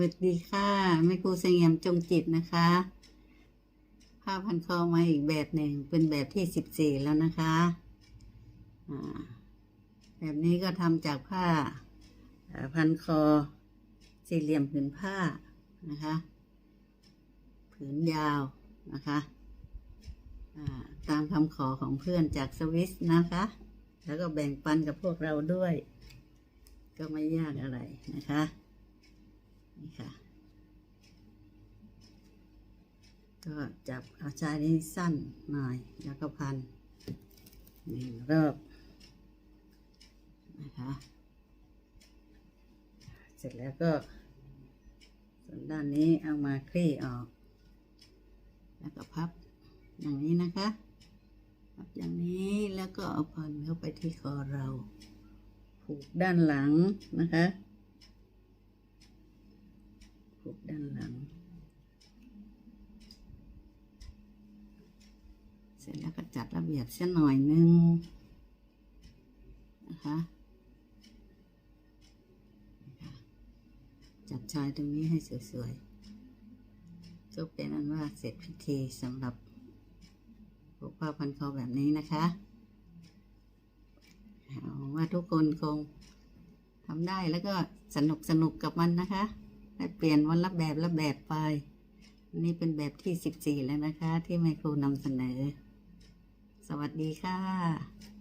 วัสดีค่ะแม่ครูเสงี่ยมจงจิตนะคะ ผ้าพันคอมาอีกแบบหนึ่งเป็นแบบที่สิบสี่แล้วนะคะแบบนี้ก็ทำจากผ้าพันคอสี่เหลี่ยมผืนผ้านะคะ ผืนยาวนะคะตามคำขอของเพื่อนจากสวิสนะคะ แล้วก็แบ่งปันกับพวกเราด้วย ก็ไม่ยากอะไรนะคะ นี่ค่ะ ก็จับเอาชายนี้สั้นหน่อย แล้วก็พันหนึ่งรอบนะคะเสร็จแล้วก็ส่วนด้านนี้เอามาคลี่ออก แล้วก็พับอย่างนี้นะคะพับอย่างนี้แล้วก็เอาพันเข้าไปที่คอเรา ผูกด้านหลังนะคะ ผูกด้านหลัง เสร็จแล้วก็จัดระเบียบเส้นหน่อยนึงนะคะจัดชายตรงนี้ให้สวยๆก็เป็นอันว่าเสร็จพิธีสำหรับผูกผ้าพันคอแบบนี้นะคะหวังว่าทุกคนคงทำได้แล้วก็สนุกสนุกกับมันนะคะ ให้เปลี่ยนวันละแบบละแบบไป นี่เป็นแบบที่สิบสี่แล้วนะคะ ที่ไมโครนำเสนอ สวัสดีค่ะ